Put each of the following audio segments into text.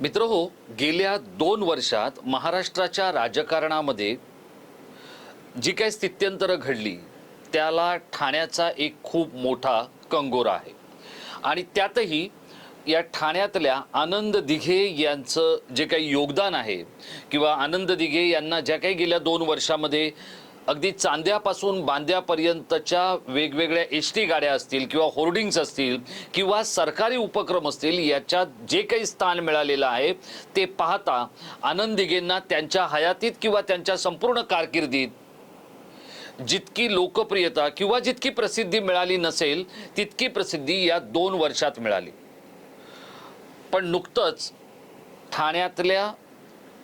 मित्र हो गेल्या दोन वर्षात महाराष्ट्राच्या राजकारणामध्ये जी काही स्थित्यंतरं घडली त्याला ठाण्याचा एक खूप मोठा कंगोरा आहे. आणि त्यातही या ठाण्यातल्या आनंद दिघे यांचं जे काही योगदान आहे किंवा आनंद दिघे यांना ज्या काही गेल्या दोन वर्षामध्ये अगदी चांद्यापासून बांद्यापर्यंतच्या वेगवेगळ्या एस टी गाड्या असतील किंवा होर्डिंग्स असतील किंवा सरकारी उपक्रम असतील याच्यात जे काही स्थान मिळालेलं आहे ते पाहता आनंद दिघेंना त्यांच्या हयातीत किंवा त्यांच्या संपूर्ण कारकिर्दीत जितकी लोकप्रियता किंवा जितकी प्रसिद्धी मिळाली नसेल तितकी प्रसिद्धी या दोन वर्षात मिळाली. पण नुकतंच ठाण्यातल्या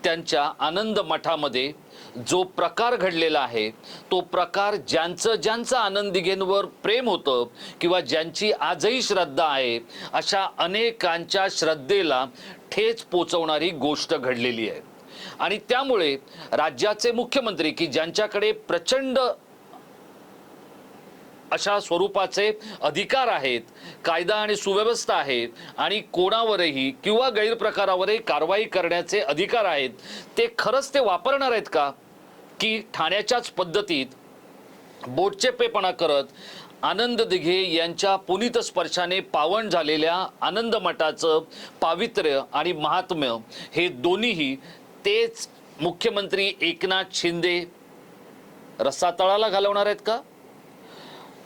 त्यांच्या आनंद मठामध्ये जो प्रकार घडलेला आहे तो प्रकार ज्यांचं ज्यांचं आनंदिगेंवर प्रेम होतं किंवा ज्यांची आजही श्रद्धा आहे अशा अनेकांच्या श्रद्धेला ठेच पोचवणारी गोष्ट घडलेली आहे. आणि त्यामुळे राज्याचे मुख्यमंत्री की ज्यांच्याकडे प्रचंड अशा स्वरूपाचे अधिकार आहेत कायदा आणि सुव्यवस्था आहे आणि कोणावरही किंवा गैरप्रकारावरही कारवाई करण्याचे अधिकार आहेत ते खरंच ते वापरणार आहेत का? की ठाण्याच्याच पद्धतीत बोटचेपेपणा करत आनंद दिघे यांच्या पुनीत स्पर्शाने पावन झालेल्या आनंद मठाचं पावित्र्य आणि महात्म्य हे दोन्हीही तेच मुख्यमंत्री एकनाथ शिंदे रस्सातळाला घालवणार आहेत का?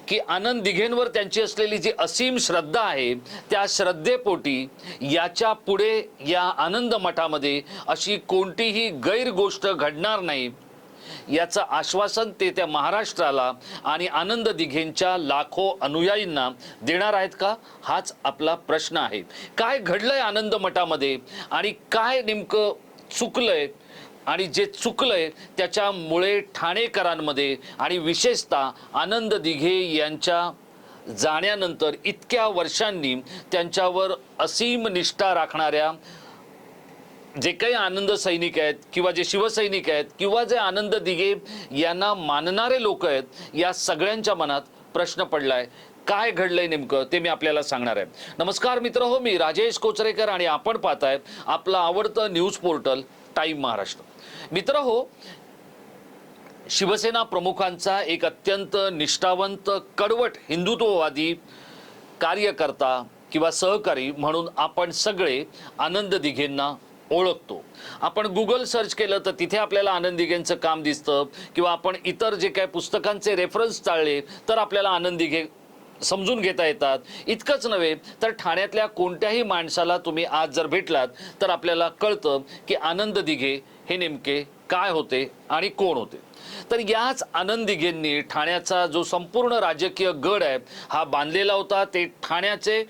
की आनंद दिघेंवर त्यांची असलेली जी असीम श्रद्धा आहे त्या श्रद्धेपोटी याच्यापुढे या आनंद मठामध्ये अशी कोणतीही गैर गोष्ट घडणार नाही. याचं आश्वासन ते त्या महाराष्ट्राला आणि आनंद दिघेंच्या लाखो अनुयायींना देणार आहेत का? हाच आपला प्रश्न आहे. काय घडलंय आनंद मठामध्ये? आणि काय नेमकं चुकलंय? आणि जे चुकलंय त्याच्यामुळे ठाणेकरांमध्ये आणि विशेषतः आनंद दिघे यांच्या जाण्यानंतर इतक्या वर्षांनी त्यांच्यावर असीम निष्ठा राखणाऱ्या जे काही आनंद सैनिक आहेत किंवा जे शिवसैनिक आहेत किंवा जे आनंद दिघे यांना मानणारे लोक आहेत या सगळ्यांच्या मनात प्रश्न पडलाय. काय घडलंय नेमकं ते मी आपल्याला सांगणार आहे. नमस्कार मित्र हो मी राजेश कोचरेकर आणि आपण पाहताय आपलं आवडतं न्यूज पोर्टल टाईम महाराष्ट्र. मित्र हो शिवसेना प्रमुखांचा एक अत्यंत निष्ठावंत कडवट हिंदुत्ववादी कार्यकर्ता किंवा सहकारी म्हणून आपण सगळे आनंद दिघेंना ओळखतो. आपण गुगल सर्च केलं तर तिथे आपल्याला आनंदीघेंचं काम दिसतं किंवा आपण इतर जे काही पुस्तकांचे रेफरन्स टाळले तर आपल्याला आनंदीघे समजून घेता येतात. इतकंच नव्हे तर ठाण्यातल्या कोणत्याही माणसाला तुम्ही आज जर भेटलात तर आपल्याला कळतं की आनंद दिघे हे नेमके काय होते आणि कोण होते. तर याच आनंद दिघेंनी ठाण्याचा जो संपूर्ण राजकीय गड आहे हा बांधलेला होता. ते ठाण्याचे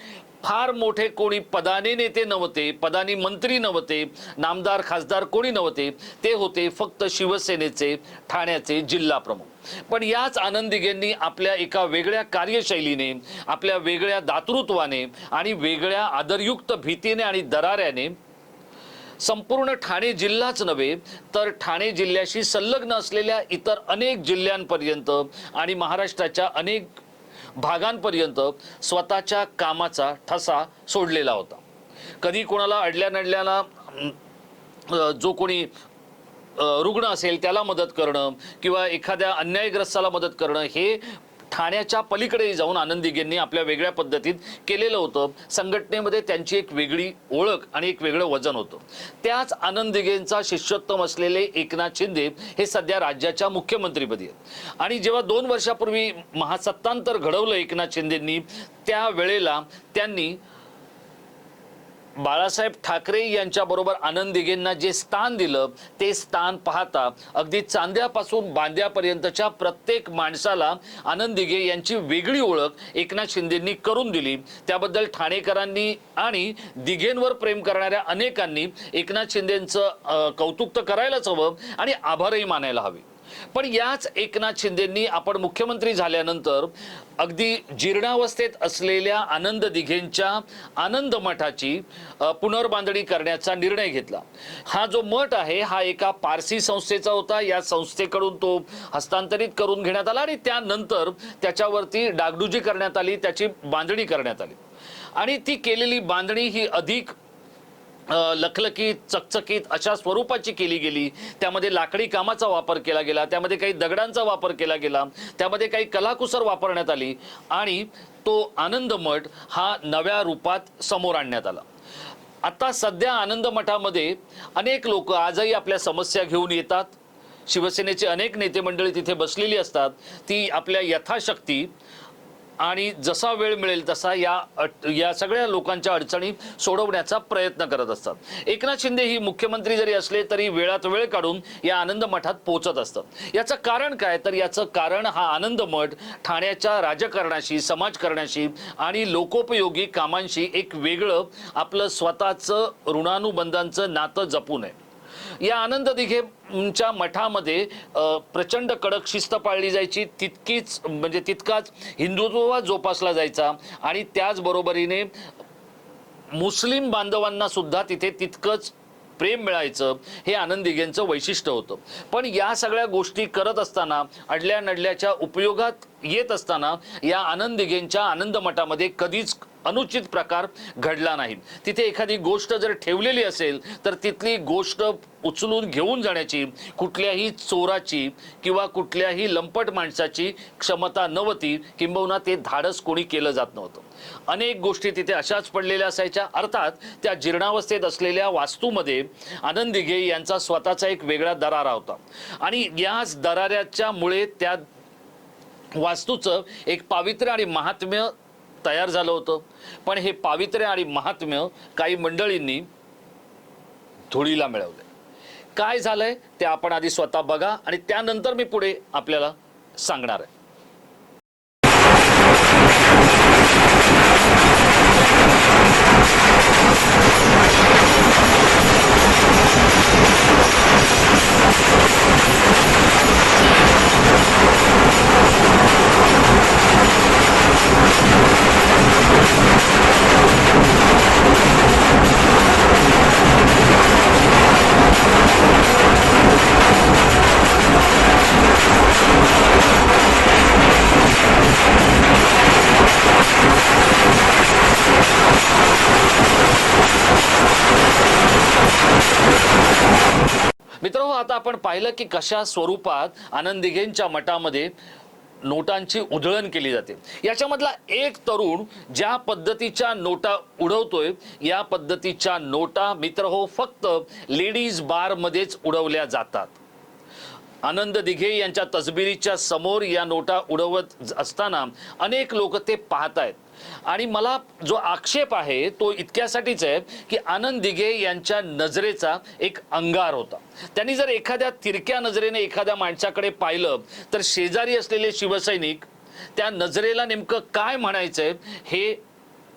फार मोठे कोणी पदाने नेते नव्हते पदानी मंत्री नव्हते नामदार खासदार कोणी नव्हते ते होते फक्त शिवसेनेचे ठाण्याचे जिल्हा प्रमुख. पण याच आनंदिगेंनी आपल्या एका वेगळ्या कार्यशैलीने आपल्या वेगळ्या दातृत्वाने आणि वेगळ्या आदरयुक्त भीतीने आणि दराऱ्याने संपूर्ण ठाणे जिल्हाच नव्हे तर ठाणे जिल्ह्याशी संलग्न असलेल्या इतर अनेक जिल्ह्यांपर्यंत आणि महाराष्ट्राच्या अनेक भागांपर्यंत स्वतःच्या कामाचा ठसा सोडलेला होता. कधी कोणाला अडल्या नडल्याला जो कोणी रुग्ण असेल त्याला मदत करणं किंवा एखाद्या अन्यायग्रस्ताला मदत करणं हे ठाण्याच्या पलीकडे जाऊन आनंद आपल्या वेगळ्या पद्धतीत केलेलं होतं. संघटनेमध्ये त्यांची एक वेगळी ओळख आणि एक वेगळं वजन होतं. त्याच आनंद दिघेंचा शिष्योत्तम असलेले एकनाथ शिंदे हे सध्या राज्याच्या मुख्यमंत्रीपदी आहेत. आणि जेव्हा दोन वर्षापूर्वी महासत्तांतर घडवलं एकनाथ शिंदेंनी त्या वेळेला त्यांनी बाळासाहेब ठाकरे यांच्याबरोबर आनंद दिघेंना जे स्थान दिलं ते स्थान पाहता अगदी चांद्यापासून बांद्यापर्यंतच्या प्रत्येक माणसाला आनंद दिघे यांची वेगळी ओळख एकनाथ शिंदेंनी करून दिली. त्याबद्दल ठाणेकरांनी आणि दिघेंवर प्रेम करणाऱ्या अनेकांनी एकनाथ शिंदेंचं कौतुक तर करायलाच हवं आणि आभारही मानायला हवे. पण याच एकनाथ शिंदेंनी आपण मुख्यमंत्री झाल्यानंतर अगदी जीर्णावस्थेत असलेल्या आनंद दिघेंच्या आनंद मठाची पुनर्बांधणी करण्याचा निर्णय घेतला. हा जो मठ आहे हा एका पारसी संस्थेचा होता. या संस्थेकडून तो हस्तांतरित करून घेण्यात आला आणि त्यानंतर त्याच्यावरती डागडुजी करण्यात आली त्याची बांधणी करण्यात आली. आणि ती केलेली बांधणी ही अधिक लखलखीत चकचकीत अशा स्वरूपाची केली गेली. त्यामध्ये लाकडी कामाचा वापर केला गेला त्यामध्ये काही दगडांचा वापर केला गेला त्यामध्ये काही कलाकुसर वापरण्यात आली आणि तो आनंद मठ हा नव्या रूपात समोर आणण्यात आला. आता सध्या आनंद मठामध्ये अनेक लोक आजही आपल्या समस्या घेऊन येतात. शिवसेनेचे अनेक नेते मंडळी तिथे बसलेली असतात. ती आपल्या यथाशक्ती आणि जसा वेळ मिळेल तसा या अट- या सगळ्या लोकांच्या अडचणी सोडवण्याचा प्रयत्न करत असतात. एकनाथ शिंदे ही मुख्यमंत्री जरी असले तरी वेळात वेळ काढून या आनंद मठात पोहोचत असतात. याचं कारण काय? तर याचं कारण हा आनंद मठ ठाण्याच्या राजकारणाशी समाजकारणाशी आणि लोकोपयोगी कामांशी एक वेगळं आपलं स्वतःचं ऋणानुबंधांचं नातं जपून आहे. या आनंद दिघेच्या मठामध्ये प्रचंड कडक शिस्त पाळली जायची. तितकीच म्हणजे तितकाच हिंदुत्व जोपासला जायचा. आणि त्याचबरोबरीने मुस्लिम बांधवांना सुद्धा तिथे तितकंच प्रेम मिळायचं हे आनंद दिघेंचं वैशिष्ट्य होतं. पण या सगळ्या गोष्टी करत असताना अडल्या नडल्याच्या उपयोगात येत असताना या आनंद दिघेंच्या आनंद मठामध्ये कधीच अनुचित प्रकार घडला नाही. तिथे एखादी गोष्ट जर ठेवलेली असेल तर तिथली गोष्ट उचलून घेऊन जाण्याची कुठल्याही चोराची किंवा कुठल्याही लंपट माणसाची क्षमता नव्हती किंबहुना ते धाडस कोणी केलं जात नव्हतं. अनेक गोष्टी तिथे अशाच पडलेल्या असायच्या. अर्थात त्या जीर्णावस्थेत असलेल्या वास्तूमध्ये आनंद दिघे यांचा स्वतःचा एक वेगळा दरारा होता. आणि याच दराऱ्याच्या मुळे त्या वास्तूचं एक पावित्र्य आणि महात्म्य तयार झालं होतं. पण हे पावित्र्य आणि महात्म्य काही मंडळींनी धुळीला मिळवलं काय झालंय ते आपण आधी स्वतः बघा आणि त्यानंतर मी पुढे आपल्याला सांगणार आहे. पाहिलं की कशा स्वरूपात आनंद दिघेंच्या मठामध्ये नोटांची उधळण केली जाते. याच्यामधला एक तरुण ज्या पद्धतीच्या नोटा उडवतोय या पद्धतीच्या नोटा मित्र हो फक्त लेडीज बारमध्येच उडवल्या जातात. आनंद दिघे यांच्या तसबिरीच्या समोर या नोटा उडवत असताना अनेक लोक ते पाहत आहेत आणि मला जो आक्षेप आहे तो इतक्यासाठीच आहे की आनंद दिघे यांच्या नजरेचा एक अंगार होता. त्यांनी जर एखाद्या तिरक्या नजरेने एखाद्या माणसाकडे पाहिलं तर शेजारी असलेले शिवसैनिक त्या नजरेला नेमकं काय म्हणायचंय हे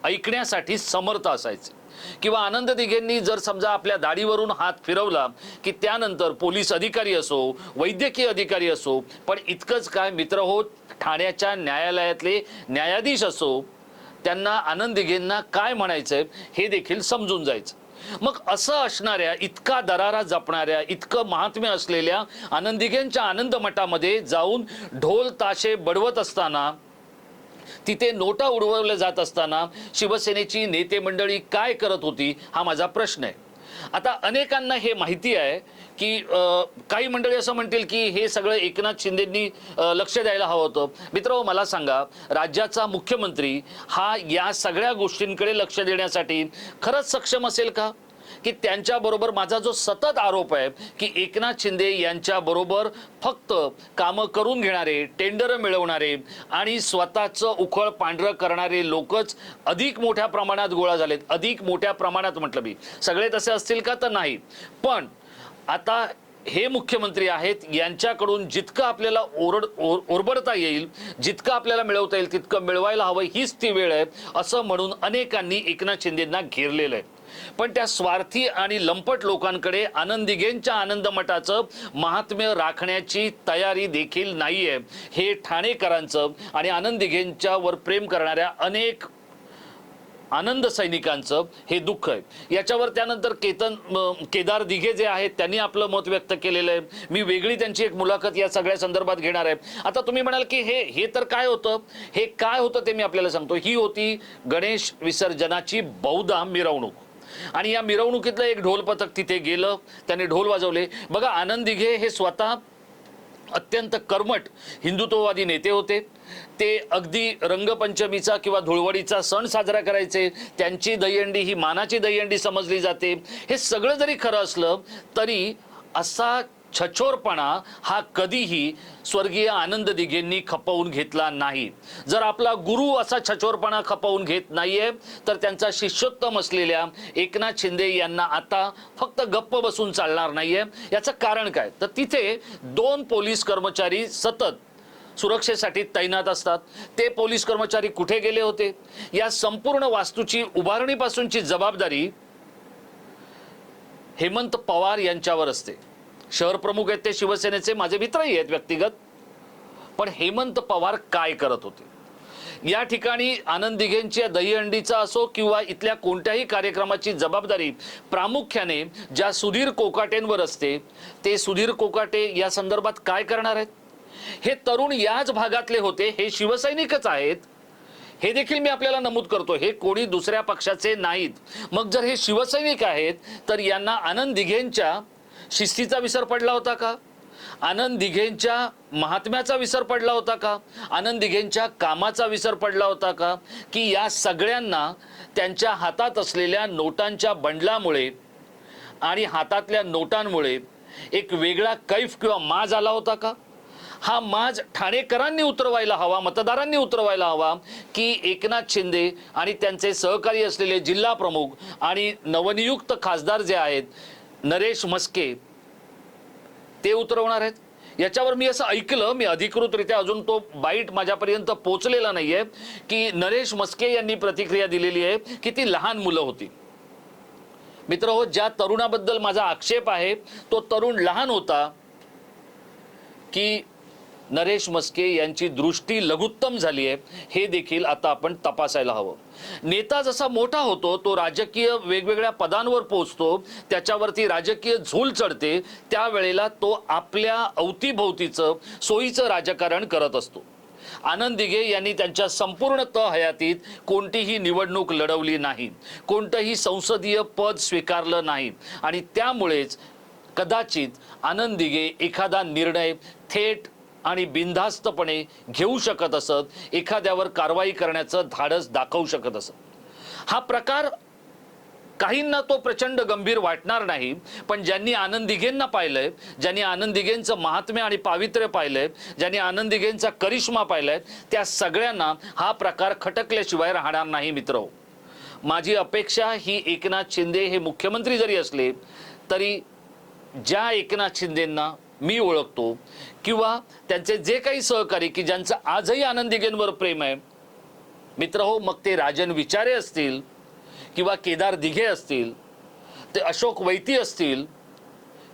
ऐकण्यासाठी समर्थ असायचे. किंवा आनंद दिघेंनी जर समजा आपल्या दाढीवरून हात फिरवला की त्यानंतर पोलीस अधिकारी असो वैद्यकीय अधिकारी असो पण इतकंच काय मित्र हो ठाण्याच्या न्यायालयातले न्यायाधीश असो त्यांना आनंद काय म्हणायचंय हे देखील समजून जायचं. मग असं असणाऱ्या इतका दरारा जपणाऱ्या इतकं महात्म्य असलेल्या आनंदीगेंच्या आनंद मठामध्ये जाऊन ढोल ताशे बडवत असताना तिथे नोटा उडवल्या जात असताना शिवसेनेची नेते मंडळी काय करत होती हा माझा प्रश्न आहे. आता अनेकांना हे माहिती आहे की काही मंडळी असं म्हणतील की हे सगळं एकनाथ शिंदेंनी लक्ष द्यायला हवं होतं. मित्र हो, मला सांगा राज्याचा मुख्यमंत्री हा या सगळ्या गोष्टींकडे लक्ष देण्यासाठी खरंच सक्षम असेल का? की त्यांच्याबरोबर माझा जो सतत आरोप आहे की एकनाथ शिंदे यांच्याबरोबर फक्त कामं करून घेणारे टेंडर मिळवणारे आणि स्वतःचं उखळ पांढरं करणारे लोकच अधिक मोठ्या प्रमाणात गोळा झालेत. अधिक मोठ्या प्रमाणात म्हटलं मी. सगळे तसे असतील का? तर नाही. पण आता हे मुख्यमंत्री आहेत यांच्याकडून जितकं आपल्याला ओरड ओर- ओरबडता येईल जितकं आपल्याला मिळवता येईल तितकं मिळवायला हवं हीच ती वेळ आहे असं म्हणून अनेकांनी एकनाथ शिंदेंना घेरलेलं आहे. पण त्या स्वार्थी आणि लंपट लोकांकडे आनंद दिघेंच्या आनंद मठाचं महात्म्य राखण्याची तयारी देखील नाहीये. हे ठाणेकरांचं आणि आनंद वर प्रेम करणाऱ्या अनेक आनंद सैनिकांचं हे दुःख आहे. याच्यावर त्यानंतर केतन केदार दिघे जे आहेत त्यांनी आपलं मत व्यक्त केलेलं आहे. मी वेगळी त्यांची एक मुलाखत या सगळ्या संदर्भात घेणार आहे. आता तुम्ही म्हणाल की हे हे तर काय होतं? हे काय होतं ते मी आपल्याला सांगतो. ही होती गणेश विसर्जनाची बहुधा मिरवणूक आणि या मिरवणुकीतलं एक ढोल पथक तिथे गेलं त्याने ढोल वाजवले. बघा आनंद दिघे हे स्वतः अत्यंत कर्मट हिंदुत्ववादी नेते होते. ते अगदी रंगपंचमीचा किंवा धुळवडीचा सण साजरा करायचे. त्यांची दहीहंडी ही मानाची दहीहंडी समजली जाते. हे सगळं जरी खरं असलं तरी असा छछोरपणा हा कधीही स्वर्गीय आनंद दिघेंनी खपवून घेतला नाही. जर आपला गुरु असा छछोरपणा खपवून घेत नाहीये तर त्यांचा शिष्योत्तम असलेल्या एकनाथ शिंदे यांना आता फक्त गप्प बसून चालणार नाहीये. याचं कारण काय? तर तिथे दोन पोलीस कर्मचारी सतत सुरक्षेसाठी तैनात असतात. ते पोलीस कर्मचारी कुठे गेले होते? या संपूर्ण वास्तूची उभारणीपासूनची जबाबदारी हेमंत पवार यांच्यावर असते. शहर प्रमुख आहेत ते शिवसेनेचे माझे मित्रही आहेत व्यक्तिगत. पण हेमंत पवार काय करत होते? या ठिकाणी आनंद दिघेंच्या दहीहंडीचा असो किंवा इथल्या कोणत्याही कार्यक्रमाची जबाबदारी प्रामुख्याने ज्या सुधीर कोकाटेंवर असते ते सुधीर कोकाटे या संदर्भात काय करणार आहेत? हे तरुण याच भागातले होते हे शिवसैनिकच आहेत. हे देखील मी आपल्याला नमूद करतो हे कोणी दुसऱ्या पक्षाचे नाहीत. मग जर हे शिवसैनिक आहेत तर यांना आनंद दिघेंच्या शिस्तीचा विसर पडला होता का? आनंद दिघेंच्या महात्म्याचा विसर पडला होता का? आनंद दिघेंच्या कामाचा विसर पडला होता का? की या सगळ्यांना त्यांच्या हातात असलेल्या नोटांच्या बंडलामुळे आणि हातातल्या नोटांमुळे एक वेगळा कैफ किंवा माज आला होता का? हा माज ठाणेकरांनी उतरवायला हवा मतदारांनी उतरवायला हवा की एकनाथ शिंदे आणि त्यांचे सहकारी असलेले जिल्हा प्रमुख आणि नवनियुक्त खासदार जे आहेत नरेश मस्के ते उतरवणार आहेत. याच्यावर मी असं ऐकलं मी अधिकृतरित्या अजून तो बाईट माझ्यापर्यंत पोचलेला नाहीये की नरेश मस्के यांनी प्रतिक्रिया दिलेली आहे की ती लहान मुलं होती. मित्र हो ज्या तरुणाबद्दल माझा आक्षेप आहे तो तरुण लहान होता की नरेश मस्के यांची दृष्टी लघुत्तम झाली आहे. हे देखील आता आपण तपासायला हवं. नेता जसा मोठा होतो तो राजकीय वेगवेगळ्या पदांवर पोचतो त्याच्यावरती राजकीय झूल चढते त्यावेळेला तो आपल्या अवतीभोवतीचं सोयीचं राजकारण करत असतो. आनंद दिघे यांनी त्यांच्या संपूर्ण त हयातीत कोणतीही निवडणूक लढवली नाही कोणतंही संसदीय पद स्वीकारलं नाही आणि त्यामुळेच कदाचित आनंद दिघे एखादा निर्णय थेट आणि बिनधास्तपणे घेऊ शकत असत एखाद्यावर कारवाई करण्याचं धाडस दाखवू शकत असत. हा प्रकार काहींना तो प्रचंड गंभीर वाटणार नाही पण ज्यांनी आनंद दिघेंना पाहिलंय ज्यांनी आनंद दिघेंचं महात्म्य आणि पावित्र्य पाहिलंय ज्यांनी आनंद दिघेंचा करिश्मा पाहिलाय त्या सगळ्यांना हा प्रकार खटकल्याशिवाय राहणार नाही मित्र. माझी अपेक्षा ही एकनाथ शिंदे हे मुख्यमंत्री जरी असले तरी ज्या एकनाथ शिंदेंना मी ओळखतो किंवा त्यांचे जे काही सहकारी की ज्यांचं आजही आनंद प्रेम आहे. मित्र हो मग ते राजन विचारे असतील किंवा केदार दिघे असतील ते अशोक वैती असतील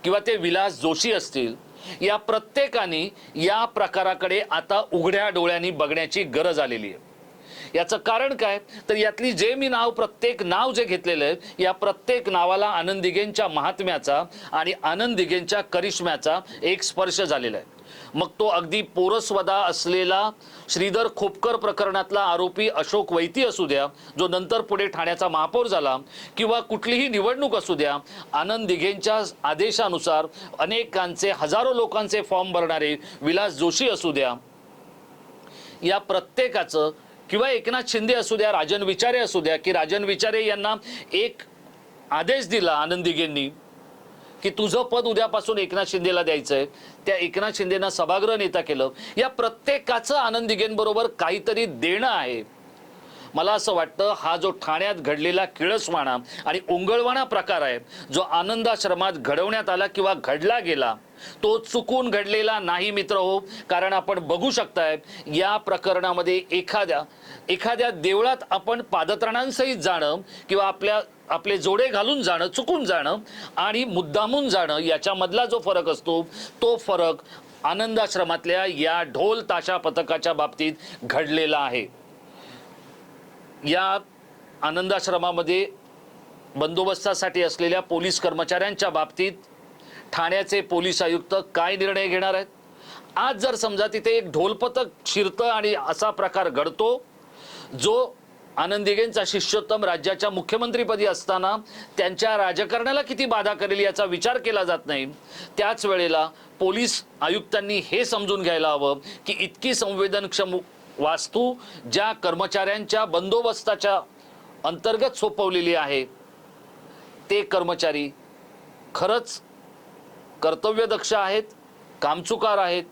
किंवा ते विलास जोशी असतील या प्रत्येकाने या प्रकाराकडे आता उघड्या डोळ्यांनी बघण्याची गरज आलेली आहे. याचं कारण काय? तर यातली जे मी नाव प्रत्येक नाव जे घेतलेलं आहे या प्रत्येक नावाला आनंद दिघेंच्या महात्म्याचा आणि आनंद दिघेंच्या करिश्म्याचा एक स्पर्श झालेला आहे. मग तो अगदी पोरसवदा असलेला श्रीधर खोपकर प्रकरणातला आरोपी अशोक वैती असू द्या जो नंतर पुढे ठाण्याचा महापौर झाला किंवा कुठलीही निवडणूक असू द्या आनंद दिघेंच्या आदेशानुसार अनेकांचे हजारो लोकांचे फॉर्म भरणारे विलास जोशी असू द्या या प्रत्येकाचं किंवा एकनाथ शिंदे असू द्या राजन विचारे असू द्या की राजन विचारे यांना एक आदेश दिला आनंदीगेंनी की तुझं पद उद्यापासून एकनाथ शिंदेला द्यायचं आहे त्या एकनाथ शिंदेना सभागृह नेता केलं. या प्रत्येकाचं आनंदीगेंबरोबर काहीतरी देणं आहे. मला असं वाटतं हा जो ठाण्यात घडलेला किळसवाणा आणि ओंगळवाणा प्रकार आहे जो आनंदाश्रमात घडवण्यात आला किंवा घडला गेला तो चुकून घडलेला नाही मित्र हो. कारण आपण बघू शकताय या प्रकरणामध्ये एखाद्या एखाद्या देवळात आपण पादत्राणांसहित जाणं किंवा आपल्या आपले जोडे घालून जाणं चुकून जाणं आणि मुद्दामून जाणं याच्यामधला जो फरक असतो तो फरक आनंदाश्रमातल्या या ढोल ताशा पथकाच्या बाबतीत घडलेला आहे. या आनंदाश्रमामध्ये बंदोबस्तासाठी असलेल्या पोलीस कर्मचाऱ्यांच्या बाबतीत ठाण्याचे पोलीस आयुक्त काय निर्णय घेणार आहेत? आज जर समजा तिथे एक ढोलपथक शिरतं आणि असा प्रकार घडतो जो आनंदिगेंचा शिष्योत्तम राज्याच्या मुख्यमंत्रीपदी असताना त्यांच्या राजकारणाला किती बाधा करेल याचा विचार केला जात नाही त्याच वेळेला पोलीस आयुक्तांनी हे समजून घ्यायला हवं की इतकी संवेदनक्षम वास्तू ज्या कर्मचाऱ्यांच्या बंदोबस्ताच्या अंतर्गत सोपवलेली आहे ते कर्मचारी खरंच कर्तव्यदक्ष आहेत कामचुकार आहेत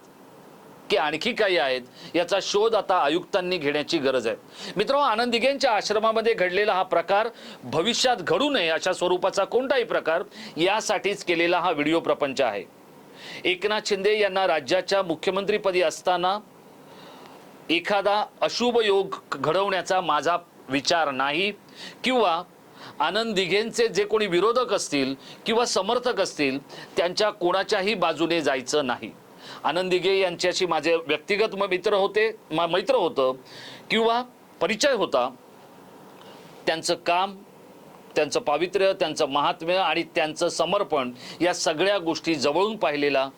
की आणखी काही आहेत याचा शोध आता आयुक्तांनी घेण्याची गरज आहे. मित्र आनंदिगेंच्या आश्रमामध्ये घडलेला हा प्रकार भविष्यात घडू नये अशा स्वरूपाचा कोणताही प्रकार यासाठीच केलेला हा व्हिडिओ प्रपंच आहे. एकनाथ शिंदे यांना राज्याच्या मुख्यमंत्रीपदी असताना एखादा अशुभ योग घडवण्याचा माझा विचार नाही किंवा आनंद दिघेंचे जे कोणी विरोधक असतील किंवा समर्थक असतील त्यांच्या कोणाच्याही बाजूने जायचं नाही. आनंद दिघे यांच्याशी माझे व्यक्तिगत मित्र होते मा मैत्र होतं किंवा परिचय होता. त्यांचं काम त्यांचं पावित्र्य त्यांचं महात्म्य आणि त्यांचं समर्पण या सगळ्या गोष्टी जवळून पाहिलेला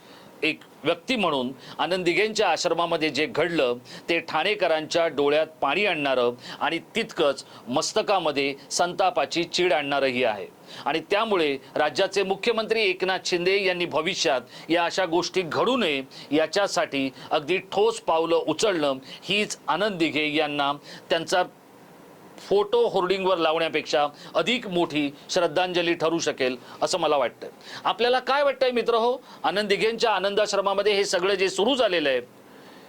एक व्यक्ती म्हणून आनंदिगेंच्या आश्रमामध्ये जे घडलं ते ठाणेकरांच्या डोळ्यात पाणी आणणारं आणि तितकंच मस्तकामध्ये संतापाची चीड आणणारंही आहे. आणि त्यामुळे राज्याचे मुख्यमंत्री एकनाथ शिंदे यांनी भविष्यात या अशा गोष्टी घडू नये याच्यासाठी अगदी ठोस पावलं उचलणं हीच आनंद दिघे यांना त्यांचा फोटो होर्डिंगवर लावण्यापेक्षा अधिक मोठी श्रद्धांजली ठरू शकेल असं मला वाटतं आपल्याला काय वाटतंय मित्र हो? आनंद दिघेंच्या आनंदाश्रमामध्ये हे सगळं जे सुरू झालेलं आहे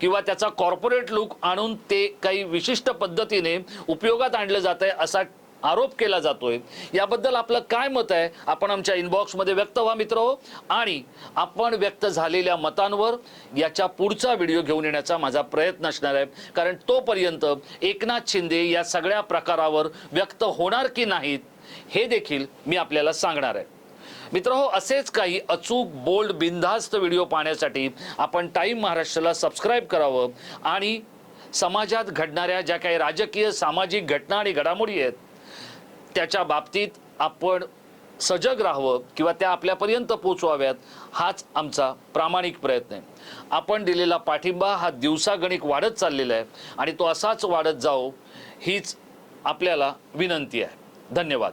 किंवा त्याचा कॉर्पोरेट लुक आणून ते काही विशिष्ट पद्धतीने उपयोगात आणलं जात आहे असा आरोप केला जातोय. याबद्दल आपलं काय मत आहे? आपण आमच्या इनबॉक्समध्ये व्यक्त व्हा मित्र. हो आणि आपण व्यक्त झालेल्या मतांवर याच्या पुढचा व्हिडिओ घेऊन येण्याचा माझा प्रयत्न असणार आहे. कारण तोपर्यंत एकनाथ शिंदे या सगळ्या प्रकारावर व्यक्त होणार की नाहीत हे देखील मी आपल्याला सांगणार आहे. मित्र हो असेच काही अचूक बोल्ड बिनधास्त व्हिडिओ पाहण्यासाठी आपण टाईम महाराष्ट्राला सबस्क्राईब करावं. आणि समाजात घडणाऱ्या ज्या काही राजकीय सामाजिक घटना आणि घडामोडी आहेत त्याच्या बाबतीत आपण सजग राहावं किंवा त्या आपल्यापर्यंत पोचवाव्यात हाच आमचा प्रामाणिक प्रयत्न आहे. आपण दिलेला पाठिंबा हा दिवसागणिक वाढत चाललेला आहे आणि तो असाच वाढत जाओ हीच आपल्याला विनंती आहे. धन्यवाद.